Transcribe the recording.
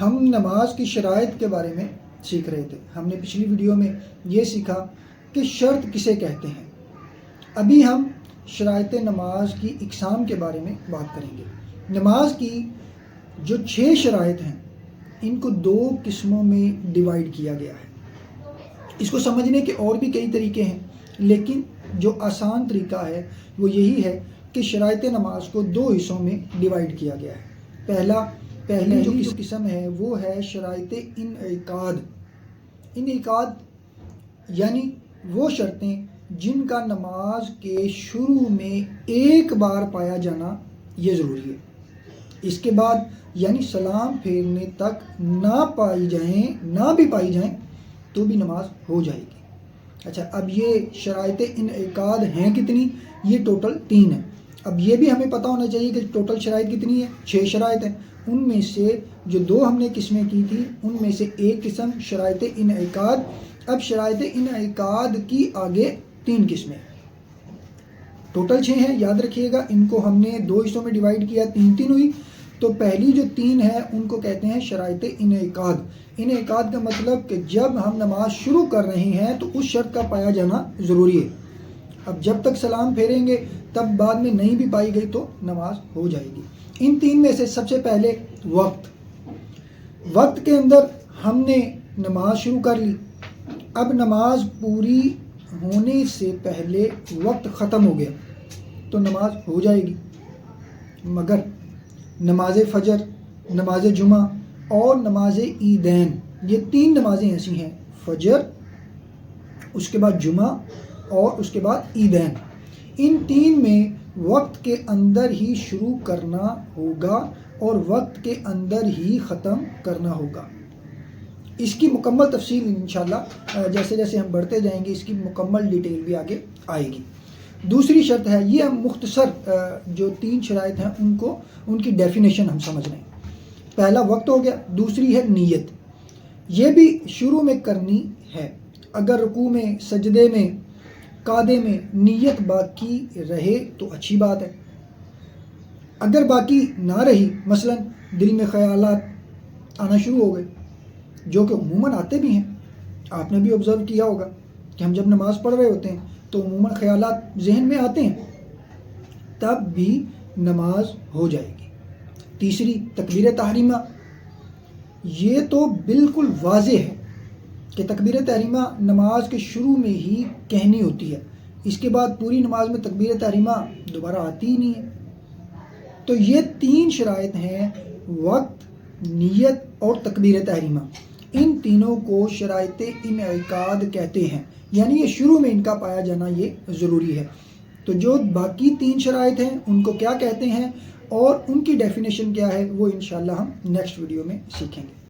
ہم نماز کی شرائط کے بارے میں سیکھ رہے تھے۔ ہم نے پچھلی ویڈیو میں یہ سیکھا کہ شرط کسے کہتے ہیں۔ ابھی ہم شرائط نماز کی اقسام کے بارے میں بات کریں گے۔ نماز کی جو چھ شرائط ہیں، ان کو دو قسموں میں ڈیوائیڈ کیا گیا ہے۔ اس کو سمجھنے کے اور بھی کئی طریقے ہیں، لیکن جو آسان طریقہ ہے، وہ یہی ہے کہ شرائط نماز کو دو حصوں میں ڈیوائیڈ کیا گیا ہے۔ پہلا پہلی جو قسم ہے وہ ہے شرائط انعقاد۔ انعقاد یعنی وہ شرطیں جن کا نماز کے شروع میں ایک بار پایا جانا یہ ضروری ہے۔ اس کے بعد یعنی سلام پھیرنے تک نہ پائی جائیں نہ بھی پائی جائیں تو بھی نماز ہو جائے گی۔ اچھا اب یہ شرائط انعقاد ہیں کتنی؟ یہ ٹوٹل تین ہیں۔ اب یہ بھی ہمیں پتہ ہونا چاہیے کہ ٹوٹل شرائط کتنی ہے، چھ شرائط ہیں۔ ان میں سے جو دو ہم نے قسمیں کی تھی ان میں سے ایک قسم شرائط انعقاد، اب شرائط انعقاد کی آگے تین قسمیں۔ ٹوٹل چھ ہیں، یاد رکھیے گا، ان کو ہم نے دو حصوں میں ڈیوائیڈ کیا، تین تین ہوئی۔ تو پہلی جو تین ہے، ان کو کہتے ہیں شرائط انعقاد۔ انعقاد کا مطلب کہ جب ہم نماز شروع کر رہے ہیں تو اس شرط کا پایا جانا ضروری ہے۔ اب جب تک سلام پھیریں گے، تب بعد میں نہیں بھی پائی گئی تو نماز ہو جائے گی۔ ان تین میں سے سب سے پہلے وقت۔ وقت کے اندر ہم نے نماز شروع کر لی۔ اب نماز پوری ہونے سے پہلے وقت ختم ہو گیا، تو نماز ہو جائے گی۔ مگر نماز فجر، نماز جمعہ اور نماز عیدین، یہ تین نمازیں ایسی ہیں۔ فجر، اس کے بعد جمعہ اور اس کے بعد عیدین ان تین میں وقت کے اندر ہی شروع کرنا ہوگا اور وقت کے اندر ہی ختم کرنا ہوگا۔ اس کی مکمل تفصیل انشاءاللہ جیسے جیسے ہم بڑھتے جائیں گے، اس کی مکمل ڈیٹیل بھی آگے آئے گی۔ دوسری شرط ہے، یہ ہم مختصر جو تین شرائط ہیں، ان کو، ان کی ڈیفینیشن ہم سمجھ رہے ہیں پہلا، وقت ہو گیا، دوسری ہے نیت۔ یہ بھی شروع میں کرنی ہے۔ اگر رکوع میں، سجدے میں قادے میں نیت باقی رہے تو اچھی بات ہے۔ اگر باقی نہ رہی، مثلا دل میں خیالات آنا شروع ہو گئے، جو کہ عموماً آتے بھی ہیں، آپ نے بھی آبزرو کیا ہوگا کہ ہم جب نماز پڑھ رہے ہوتے ہیں تو عموماً خیالات ذہن میں آتے ہیں، تب بھی نماز ہو جائے گی۔ تیسری، تکبیر تحریمہ، یہ تو بالکل واضح ہے۔ کہ تکبیر تحریمہ نماز کے شروع میں ہی کہنی ہوتی ہے۔ اس کے بعد پوری نماز میں تکبیر تحریمہ دوبارہ آتی ہی نہیں ہے۔ تو یہ تین شرائط ہیں، وقت، نیت اور تکبیر تحریمہ۔ ان تینوں کو شرائط انعقاد کہتے ہیں۔ یعنی یہ شروع میں ان کا پایا جانا یہ ضروری ہے۔ تو جو باقی تین شرائط ہیں، ان کو کیا کہتے ہیں؟ اور ان کی ڈیفینیشن کیا ہے؟ وہ انشاءاللہ ہم نیکسٹ ویڈیو میں سیکھیں گے۔